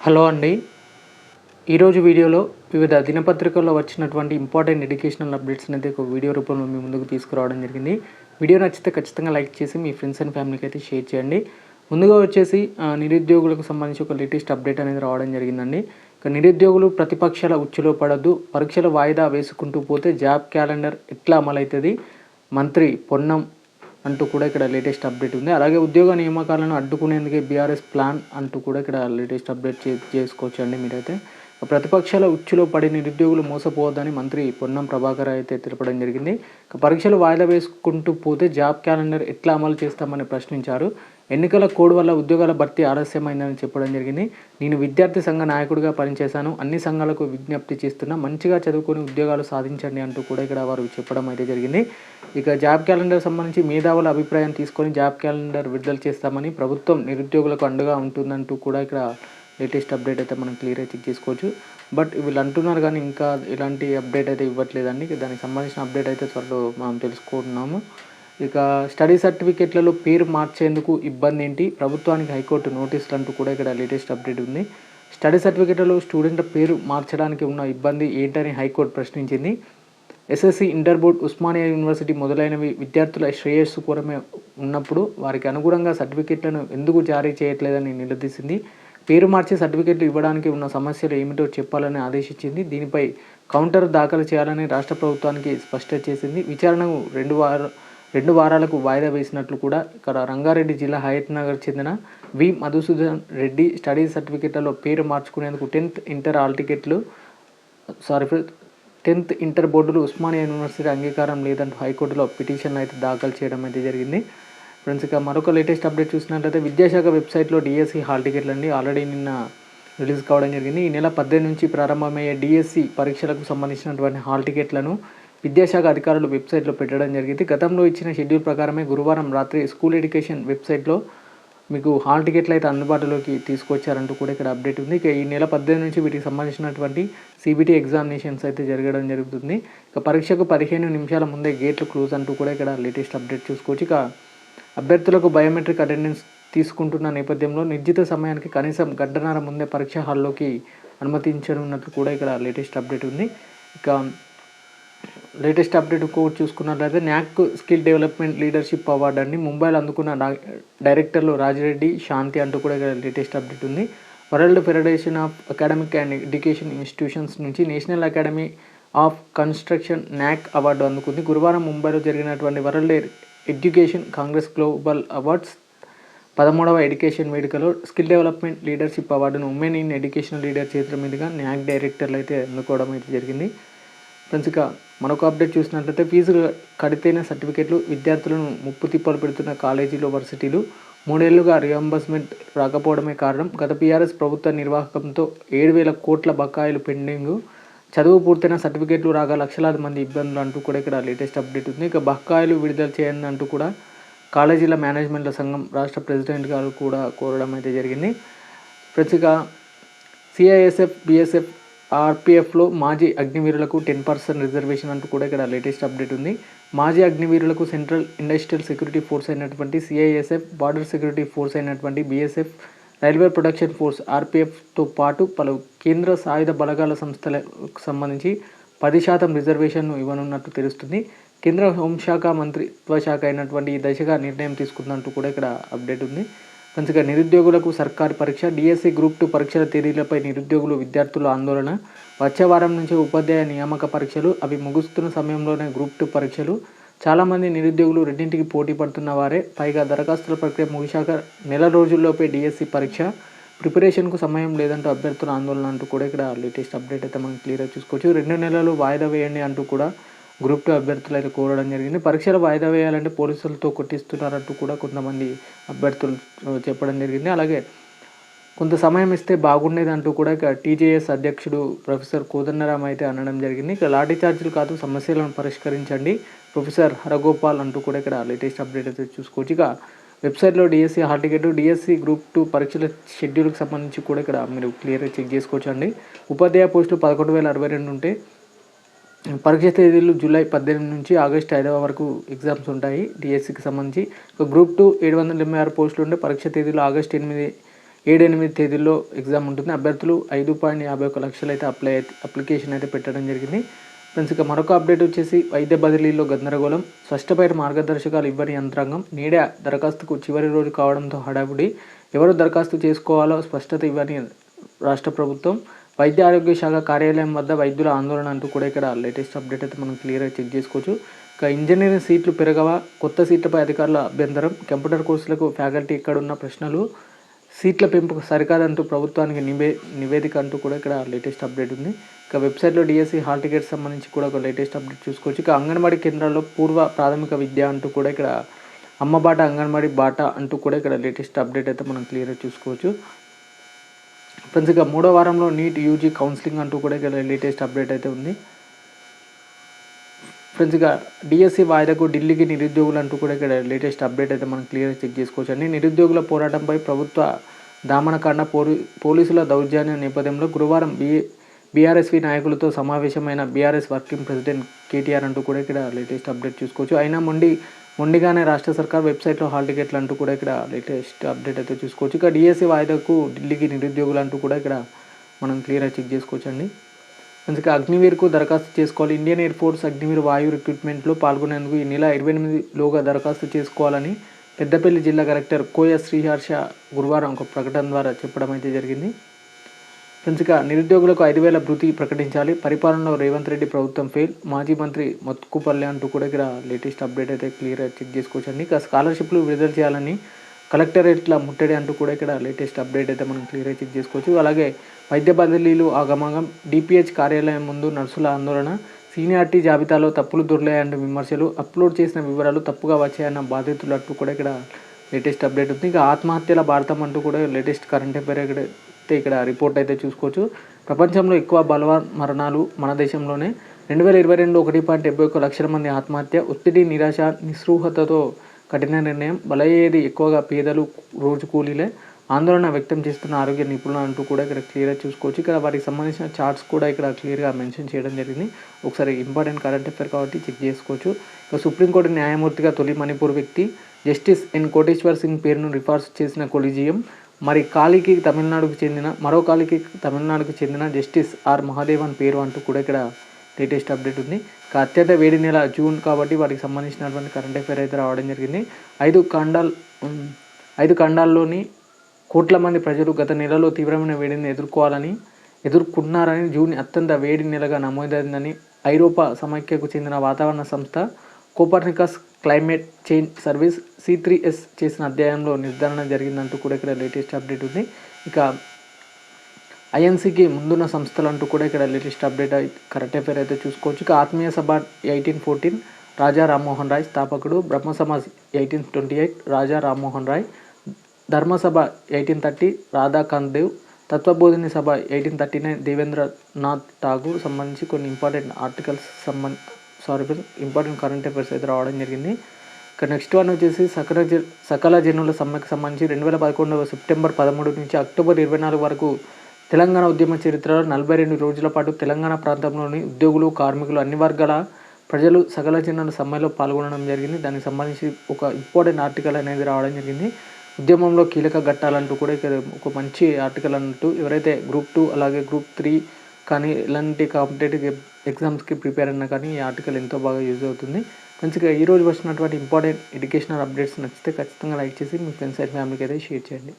Hello అండి. ఈరోజు వీడియోలో వివిధ దినపత్రికల్లో వచ్చినటువంటి ఇంపార్టెంట్ ఎడ్యుకేషనల్ అప్డేట్స్ అయితే ఒక వీడియో రూపంలో మీ ముందుకు తీసుకురావడం జరిగింది. వీడియో నచ్చితే ఖచ్చితంగా లైక్ చేసి మీ ఫ్రెండ్స్ అండ్ ఫ్యామిలీకి అయితే షేర్ చేయండి. ముందుగా వచ్చేసి నిరుద్యోగులకు సంబంధించి ఒక లేటెస్ట్ అప్డేట్ అనేది రావడం జరిగిందండి. ఇక నిరుద్యోగులు ప్రతిపక్షాల ఉచ్చులో పడద్దు పరీక్షల వాయిదా వేసుకుంటూ పోతే జాబ్ క్యాలెండర్ ఎట్లా అమలవుతుంది మంత్రి పొన్నం అంటూ కూడా ఇక్కడ లేటెస్ట్ అప్డేట్ ఉంది. అలాగే ఉద్యోగ నియామకాలను అడ్డుకునేందుకే బీఆర్ఎస్ ప్లాన్ అంటూ కూడా ఇక్కడ లేటెస్ట్ అప్డేట్ చే చేసుకోవచ్చు అండి మీరైతే. ప్రతిపక్షాల ఉచ్చులో పడి నిరుద్యోగులు మోసపోవద్దని మంత్రి పొన్నం ప్రభాకర్ అయితే తెలపడం జరిగింది. పరీక్షలు వాయిదా వేసుకుంటూ పోతే జాబ్ క్యాలెండర్ ఎట్లా అమలు చేస్తామని ప్రశ్నించారు. ఎన్నికల కోడ్ వల్ల ఉద్యోగాల భర్తీ ఆలస్యమైందని చెప్పడం జరిగింది. నేను విద్యార్థి సంఘ నాయకుడిగా పనిచేశాను. అన్ని సంఘాలకు విజ్ఞప్తి చేస్తున్నా మంచిగా చదువుకొని ఉద్యోగాలు సాధించండి అంటూ కూడా ఇక్కడ వారు చెప్పడం అయితే జరిగింది. ఇక జాబ్ క్యాలెండర్ సంబంధించి మేధావుల అభిప్రాయం తీసుకొని జాబ్ క్యాలెండర్ విడుదల చేస్తామని ప్రభుత్వం నిరుద్యోగులకు అండగా ఉంటుందంటూ కూడా ఇక్కడ లేటెస్ట్ అప్డేట్ అయితే మనం క్లియర్గా చెక్ చేసుకోవచ్చు. బట్ వీళ్ళు అంటున్నారు కానీ ఇంకా ఇలాంటి అప్డేట్ అయితే ఇవ్వట్లేదండి. దానికి సంబంధించిన అప్డేట్ అయితే త్వరలో మనం తెలుసుకుంటున్నాము. ఇక స్టడీ సర్టిఫికేట్లలో పేరు మార్చేందుకు ఇబ్బంది ఏంటి? ప్రభుత్వానికి హైకోర్టు నోటీసులు అంటూ కూడా ఇక్కడ లేటెస్ట్ అప్డేట్ ఉంది. స్టడీ సర్టిఫికేట్లలో స్టూడెంట్ల పేరు మార్చడానికి ఉన్న ఇబ్బంది ఏంటని హైకోర్టు ప్రశ్నించింది. SSC inter board Osmania university మొదలైనవి విద్యార్థుల శ్రేయస్సు కోరమే ఉన్నప్పుడు వారికి అనుగుణంగా సర్టిఫికెట్లను ఎందుకు జారీ చేయట్లేదని నిలదీసింది. పేరు మార్చి సర్టిఫికెట్లు ఇవ్వడానికి ఉన్న సమస్యలు ఏమిటో చెప్పాలని ఆదేశించింది. దీనిపై కౌంటర్ దాఖలు చేయాలని రాష్ట్ర ప్రభుత్వానికి స్పష్టం చేసింది. విచారణకు రెండు వార రెండు వారాలకు వాయిదా వేసినట్లు కూడా ఇక్కడ రంగారెడ్డి జిల్లా హయత్ నగర్ చెందిన వి. మధుసూదన్ రెడ్డి స్టడీ సర్టిఫికేట్లలో పేరు మార్చుకునేందుకు టెన్త్ ఇంటర్ ఆల్ టికెట్లు సారీ టెన్త్ ఇంటర్ బోర్డులు ఉస్మానియా యూనివర్సిటీ అంగీకారం లేదంటూ హైకోర్టులో పిటిషన్ అయితే దాఖలు చేయడం అయితే జరిగింది. ఫ్రెండ్స్ ఇక మరొక లేటెస్ట్ అప్డేట్ చూసినట్లయితే విద్యాశాఖ వెబ్సైట్లో డిఎస్సి హాల్ టికెట్లు అండి ఆల్రెడీ నిన్న రిలీజ్ కావడం జరిగింది. ఈ నెల పద్దెనిమిది నుంచి ప్రారంభమయ్యే డిఎస్సి పరీక్షలకు సంబంధించినటువంటి హాల్ టికెట్లను విద్యాశాఖ అధికారులు వెబ్సైట్లో పెట్టడం జరిగింది. గతంలో ఇచ్చిన షెడ్యూల్ ప్రకారమే గురువారం రాత్రి స్కూల్ ఎడ్యుకేషన్ వెబ్సైట్లో మీకు హాల్ టికెట్లు అయితే అందుబాటులోకి తీసుకొచ్చారంటూ కూడా ఇక్కడ అప్డేట్ ఉంది. ఇక ఈ నెల పద్దెనిమిది నుంచి వీటికి సంబంధించినటువంటి సిబిటి ఎగ్జామినేషన్స్ అయితే జరగడం జరుగుతుంది. ఇక పరీక్షకు పదిహేను నిమిషాల ముందే గేట్లు క్లోజ్ అంటూ కూడా ఇక్కడ లేటెస్ట్ అప్డేట్ చూసుకోవచ్చు. ఇక అభ్యర్థులకు బయోమెట్రిక్ అటెండెన్స్ తీసుకుంటున్న నేపథ్యంలో నిర్జిత సమయానికి కనీసం గడ్డనార ముందే పరీక్ష హాల్లోకి అనుమతించనున్నట్లు కూడా ఇక్కడ లేటెస్ట్ అప్డేట్ ఉంది. ఇక లేటెస్ట్ అప్డేట్ ఇంకొకటి చూసుకున్నట్లయితే NAC skill development leadership award అండి ముంబైలో అందుకున్న డైరెక్టర్లు రాజిరెడ్డి శాంతి అంటూ కూడా లేటెస్ట్ అప్డేట్ ఉంది. World federation of academic and education institutions నుంచి national academy of construction NAC award అందుకుంది. గురువారం ముంబైలో జరిగినటువంటి world education congress global awards పదమూడవ ఎడ్యుకేషన్ వేడుకలో స్కిల్ డెవలప్మెంట్ లీడర్షిప్ అవార్డును ఉమెన్ ఇన్ ఎడ్యుకేషన్ లీడర్ చేతుల మీదుగా న్యాక్ డైరెక్టర్లు అయితే అందుకోవడం అయితే జరిగింది. ఫ్రెండ్స్ ఇక మరొక అప్డేట్ చూసినట్లయితే ఫీజులు కడితేనే సర్టిఫికేట్లు విద్యార్థులను ముప్పు తిప్పలు పెడుతున్న కాలేజీలు వర్సిటీలు మూడేళ్ళుగా రియంబర్స్మెంట్ రాకపోవడమే కారణం. గత పీఆర్ఎస్ ప్రభుత్వ నిర్వాహకంతో ఏడు వేల కోట్ల బకాయిలు పెండింగ్. చదువు పూర్తయిన సర్టిఫికేట్లు రాగా లక్షలాది మంది ఇబ్బందులు అంటూ కూడా ఇక్కడ లేటెస్ట్ అప్డేట్ ఉంది. ఇక బకాయిలు విడుదల చేయండి అంటూ కూడా కాలేజీల మేనేజ్మెంట్ల సంఘం రాష్ట్ర ప్రెసిడెంట్ గారు కూడా కోరడం అయితే జరిగింది. ప్రతిగా సిఐఎస్ఎఫ్ బిఎస్ఎఫ్ ఆర్పిఎఫ్లో మాజీ అగ్నివీరులకు టెన్ పర్సెంట్ రిజర్వేషన్ అంటూ కూడా ఇక్కడ లేటెస్ట్ అప్డేట్ ఉంది. మాజీ అగ్నివీరులకు సెంట్రల్ ఇండస్ట్రియల్ సెక్యూరిటీ ఫోర్స్ అయినటువంటి సిఐఎస్ఎఫ్ బార్డర్ సెక్యూరిటీ ఫోర్స్ అయినటువంటి బిఎస్ఎఫ్ రైల్వే ప్రొడక్షన్ ఫోర్స్ ఆర్పిఎఫ్తో పాటు పలు కేంద్ర సాయుధ బలగాల సంస్థలకు సంబంధించి పది శాతం రిజర్వేషన్ను ఇవ్వనున్నట్టు తెలుస్తుంది. కేంద్ర హోంశాఖ మంత్రిత్వ శాఖ అయినటువంటి ఈ దశగా నిర్ణయం తీసుకుందంటూ కూడా ఇక్కడ అప్డేట్ ఉంది. మంచిగా నిరుద్యోగులకు సర్కారు పరీక్ష డిఎస్సి గ్రూప్ టూ పరీక్షల తేదీలపై నిరుద్యోగులు విద్యార్థుల ఆందోళన వచ్చే వారం నుంచి ఉపాధ్యాయ నియామక పరీక్షలు అవి ముగుస్తున్న సమయంలోనే గ్రూప్ టూ పరీక్షలు. చాలామంది నిరుద్యోగులు రెండింటికి పోటీ పడుతున్న వారే పైగా దరఖాస్తుల ప్రక్రియ ముగిశాక నెల రోజుల్లోపే డిఎస్సి పరీక్ష. ప్రిపరేషన్కు సమయం లేదంటూ అభ్యర్థుల ఆందోళన అంటూ కూడా ఇక్కడ లేటెస్ట్ అప్డేట్ అయితే మనం క్లియర్గా చూసుకోవచ్చు. రెండు నెలలు వాయిదా వేయండి అంటూ కూడా గ్రూప్ టూ అభ్యర్థులు అయితే కోరడం జరిగింది. పరీక్షలు వాయిదా వేయాలంటే పోలీసులతో కొట్టిస్తున్నారంటూ కూడా కొంతమంది అభ్యర్థులు చెప్పడం జరిగింది. అలాగే కొంత సమయం ఇస్తే బాగుండేది అంటూ కూడా ఇక టీజేఎస్ అధ్యక్షుడు ప్రొఫెసర్ కోదండరామ్ అయితే అనడం జరిగింది. ఇక లాఠీ చార్జీలు కాదు సమస్యలను పరిష్కరించండి ప్రొఫెసర్ హరగోపాల్ అంటూ కూడా ఇక్కడ లేటెస్ట్ అప్డేట్ అయితే చూసుకోవచ్చు. ఇక వెబ్సైట్లో DSC hall ticket DSC group two పరీక్షల షెడ్యూల్కి సంబంధించి కూడా ఇక్కడ మీరు క్లియర్గా చెక్ చేసుకోవచ్చు అండి ఉపాధ్యాయ పోస్టులు పదకొండు వేల అరవై రెండు ఉంటే పరీక్ష తేదీలు జూలై పద్దెనిమిది నుంచి ఆగస్టు ఐదవ వరకు ఎగ్జామ్స్ ఉంటాయి. డిఎస్సికి సంబంధించి ఒక గ్రూప్ టూ ఏడు వందల ఎనభై ఆరు పోస్టులు ఉంటే పరీక్ష తేదీలు ఆగస్టు ఎనిమిది ఏడు ఎనిమిది తేదీల్లో ఎగ్జామ్ ఉంటుంది. అభ్యర్థులు ఐదు పాయింట్ యాభై ఒక లక్షలు అయితే అప్లై అయితే అప్లికేషన్ అయితే పెట్టడం జరిగింది. ఫ్రెండ్స్ ఇక మరొక అప్డేట్ వచ్చేసి వైద్య బదిలీలో గందరగోళం. స్పష్టమైన మార్గదర్శకాలు ఇవ్వని యంత్రాంగం నేడే దరఖాస్తుకు చివరి రోజు కావడంతో హడావుడి. ఎవరు దరఖాస్తు చేసుకోవాలో స్పష్టత ఇవ్వని రాష్ట్ర ప్రభుత్వం వైద్య ఆరోగ్య శాఖ కార్యాలయం వద్ద వైద్యుల ఆందోళన అంటూ కూడా ఇక్కడ లేటెస్ట్ అప్డేట్ అయితే మనం క్లియర్గా చెక్ చేసుకోవచ్చు. ఇక ఇంజనీరింగ్ సీట్లు పెరగవా? కొత్త సీట్లపై అధికారుల అభ్యంతరం. కంప్యూటర్ కోర్సులకు ఫ్యాకల్టీ ఎక్కడున్న ప్రశ్నలు? సీట్ల పెంపుకు సరికాదంటూ ప్రభుత్వానికి నివే నివేదిక అంటూ కూడా ఇక్కడ లేటెస్ట్ అప్డేట్ ఉంది. ఇక వెబ్సైట్లో డిఎస్సి హాల్ టికెట్ సంబంధించి కూడా ఒక లేటెస్ట్ అప్డేట్ చూసుకోవచ్చు. ఇక అంగన్వాడీ కేంద్రాల్లో పూర్వ ప్రాథమిక విద్య అంటూ కూడా ఇక్కడ అమ్మబాట అంగన్వాడీ బాట అంటూ కూడా ఇక్కడ లేటెస్ట్ అప్డేట్ అయితే మనం క్లియర్గా చూసుకోవచ్చు. ఫ్రెండ్స్ ఇక మూడో వారంలో నీట్ యూజీ కౌన్సిలింగ్ అంటూ కూడా ఇక్కడ లేటెస్ట్ అప్డేట్ అయితే ఉంది. ఫ్రెండ్స్ ఇక డిఎస్సి వాయిదాకు ఢిల్లీకి నిరుద్యోగులు అంటూ కూడా ఇక్కడ లేటెస్ట్ అప్డేట్ అయితే మనం క్లియర్గా చెక్ చేసుకోవచ్చు. అండి నిరుద్యోగుల పోరాటంపై ప్రభుత్వ దామనకాండ పోలీ పోలీసుల దౌర్జన్య నేపథ్యంలో గురువారం బి బీఆర్ఎస్వి నాయకులతో సమావేశమైన బీఆర్ఎస్ వర్కింగ్ ప్రెసిడెంట్ కేటీఆర్ అంటూ కూడా ఇక్కడ లేటెస్ట్ అప్డేట్ చూసుకోవచ్చు. అయినా మొండి మొండిగానే రాష్ట్ర సర్కార్ వెబ్సైట్లో హాల్ టికెట్లు అంటూ కూడా ఇక్కడ లేటెస్ట్ అప్డేట్ అయితే చూసుకోవచ్చు. ఇక డిఎస్సి వాయిదాకు ఢిల్లీకి నిరుద్యోగులు అంటూ కూడా ఇక్కడ మనం క్లియర్గా చెక్ చేసుకోవచ్చండి. అందుకే అగ్నివీర్కు దరఖాస్తు చేసుకోవాలి. ఇండియన్ ఎయిర్ ఫోర్స్ అగ్నివీర్ వాయు రిక్రూట్మెంట్లో పాల్గొనేందుకు ఈ నెల ఇరవై ఎనిమిదిలోగా దరఖాస్తు చేసుకోవాలని పెద్దపల్లి జిల్లా కలెక్టర్ కోయ శ్రీహర్ష గురువారం ఒక ప్రకటన ద్వారా చెప్పడం అయితే జరిగింది. ఫ్రెండ్స్ నిరుద్యోగులకు ఐదు వేల భృతి ప్రకటించాలి. పరిపాలనలో రేవంత్ రెడ్డి ప్రభుత్వం ఫెయిల్. మాజీ మంత్రి మొత్తుకుపల్లె అంటూ కూడా ఇక్కడ లేటెస్ట్ అప్డేట్ అయితే క్లియర్గా చెక్ చేసుకోవచ్చండి ఇక స్కాలర్షిప్లు విడుదల చేయాలని కలెక్టరేట్ల ముట్టడి అంటూ కూడా ఇక్కడ లేటెస్ట్ అప్డేట్ అయితే మనం క్లియర్గా చెక్ చేసుకోవచ్చు. అలాగే వైద్య బదిలీలు ఆగమాగం. డిపిహెచ్ కార్యాలయం ముందు నర్సుల ఆందోళన. సీనియారిటీ జాబితాలో తప్పులు దొర్లాయంటూ విమర్శలు. అప్లోడ్ చేసిన వివరాలు తప్పుగా వచ్చాయన్న బాధితులు అంటూ కూడా ఇక్కడ లేటెస్ట్ అప్డేట్ ఉంది. ఇంకా ఆత్మహత్యల భారతం అంటూ కూడా లేటెస్ట్ కరెంట్ అఫైర్ ఇక్కడ అయితే ఇక్కడ రిపోర్ట్ అయితే చూసుకోవచ్చు. ప్రపంచంలో ఎక్కువ బలవ మరణాలు మన దేశంలోనే. రెండు వేల ఇరవై రెండు ఒకటి పాయింట్ డెబ్బై ఒక్క లక్షల మంది ఆత్మహత్య ఒత్తిడి నిరాశ నిస్పృహతతో కఠిన నిర్ణయం. బలయ్యేది ఎక్కువగా పేదలు రోజు కూలీలే. ఆందోళన వ్యక్తం చేస్తున్న ఆరోగ్య నిపుణులు అంటూ కూడా ఇక్కడ క్లియర్గా చూసుకోవచ్చు. ఇక్కడ వారికి సంబంధించిన చార్ట్స్ కూడా ఇక్కడ క్లియర్గా మెన్షన్ చేయడం జరిగింది. ఒకసారి ఇంపార్టెంట్ కరెంట్ అఫేర్ కాబట్టి చెక్ చేసుకోవచ్చు. ఇక సుప్రీంకోర్టు న్యాయమూర్తిగా తొలి మణిపూర్ వ్యక్తి జస్టిస్ ఎన్ కోటేశ్వర్ సింగ్ పేరును రిఫార్స్ చేసిన కొలిజియం. మరి కాళీకి తమిళనాడుకు చెందిన మరో కాళీకి తమిళనాడుకు చెందిన జస్టిస్ ఆర్ మహాదేవన్ పేరు అంటూ కూడా ఇక్కడ లేటెస్ట్ అప్డేట్ ఉంది. అత్యంత వేడి నెల జూన్ కాబట్టి వాటికి సంబంధించినటువంటి కరెంట్ అఫైర్ అయితే రావడం జరిగింది. ఐదు ఖండాల్ ఐదు ఖండాల్లోని కోట్ల మంది ప్రజలు గత నెలలో తీవ్రమైన వేడిని ఎదుర్కోవాలని ఎదుర్కొన్నారని జూన్ అత్యంత వేడి నెలగా నమోదైందని ఐరోపా సమైక్యకు చెందిన వాతావరణ సంస్థ Copernicus climate change service C three S చేసిన అధ్యాయంలో నిర్ధారణ జరిగిందంటూ కూడా ఇక్కడ లేటెస్ట్ అప్డేట్ ఉంది. ఇక ఐఎన్సీకి ముందున్న సంస్థలు అంటూ కూడా ఇక్కడ లేటెస్ట్ అప్డేట్ కరెక్ట్ అఫేర్ అయితే చూసుకోవచ్చు. ఇక ఆత్మీయ సభ ఎయిటీన్ ఫోర్టీన్ రాజా రామ్మోహన్ రాయ్ స్థాపకుడు Brahmo Samaj eighteen twenty eight Raja Rammohan Roy Dharmasabha eighteen thirty Radhakant Dev Tattvabodhini Sabha eighteen thirty nine Debendranath Tagore సంబంధించి కొన్ని ఇంపార్టెంట్ ఆర్టికల్స్ సంబంధ సారీ ఇంపార్టెంట్ కరెంట్ అఫైర్స్ అయితే రావడం జరిగింది. ఇక నెక్స్ట్ వన్ వచ్చేసి సకల సకల జనుల సమ్మెకు సంబంధించి రెండు వేల పదకొండవ సెప్టెంబర్ పదమూడు నుంచి అక్టోబర్ ఇరవై నాలుగు వరకు తెలంగాణ ఉద్యమ చరిత్రలో నలభై రెండు రోజుల పాటు తెలంగాణ ప్రాంతంలోని ఉద్యోగులు కార్మికులు అన్ని వర్గాల ప్రజలు సకల జనుల సమ్మెలో పాల్గొనడం జరిగింది. దానికి సంబంధించి ఒక ఇంపార్టెంట్ ఆర్టికల్ అనేది రావడం జరిగింది. ఉద్యమంలో కీలక ఘట్టాలంటూ కూడా ఇక్కడ ఒక మంచి ఆర్టికల్ అన్నట్టు ఎవరైతే గ్రూప్ టూ అలాగే గ్రూప్ త్రీ కానీ ఇలాంటి కాంపిటేటివ్ ఎగ్జామ్స్కి ప్రిపేర్ అయినా కానీ ఈ ఆర్టికల్ ఎంతో బాగా యూజ్ అవుతుంది. మంచిగా ఈ రోజు వచ్చినటువంటి ఇంపార్టెంట్ ఎడ్యుకేషనల్ అప్డేట్స్ నచ్చితే ఖచ్చితంగా లైక్ చేసి మీ ఫ్రెండ్స్ అండ్ ఫ్యామిలీకి అయితే షేర్ చేయండి.